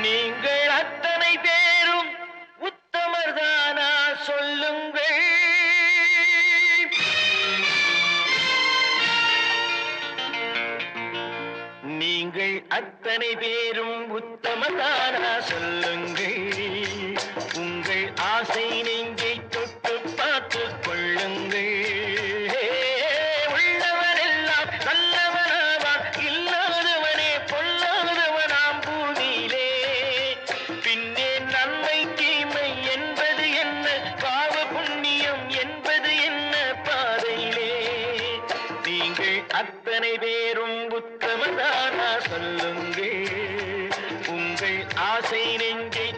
நீங்கள் அத்தனை பேரும் உத்தமர்தானா சொல்லுங்கள். நீங்கள் அத்தனை பேரும் உத்தமதானா சொல்லுங்கள். உங்கள் ஆசை நீங்கள் அத்தனை பேரும் உத்தமதானா சொல்லுங்கள். உங்கள் ஆசை நெஞ்சை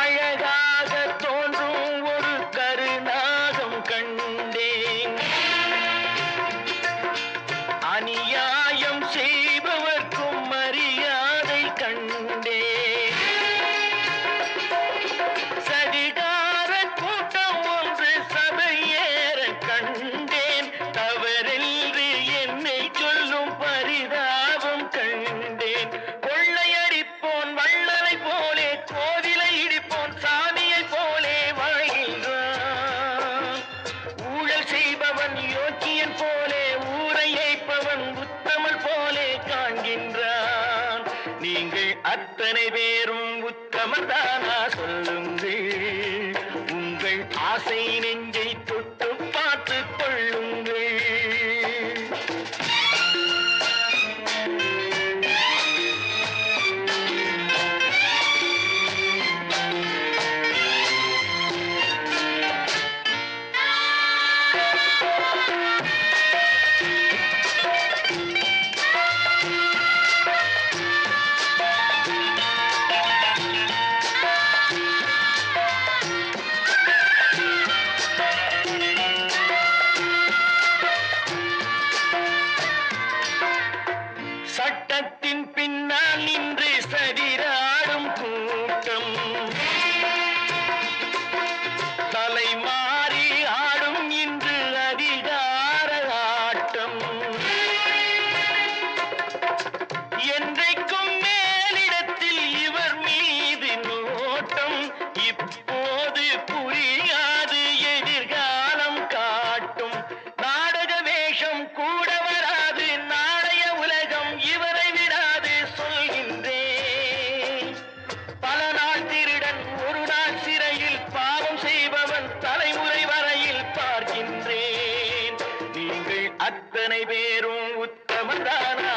அழகாக தோல் உத்தமதானா சொல்லுங்கள் உங்கள் ஆசை நெஞ்சை தொட்டு பார்த்து கொள்ளுங்கள் Thank you. நின்று சரி அத்தனை பேரும் உத்தமதானா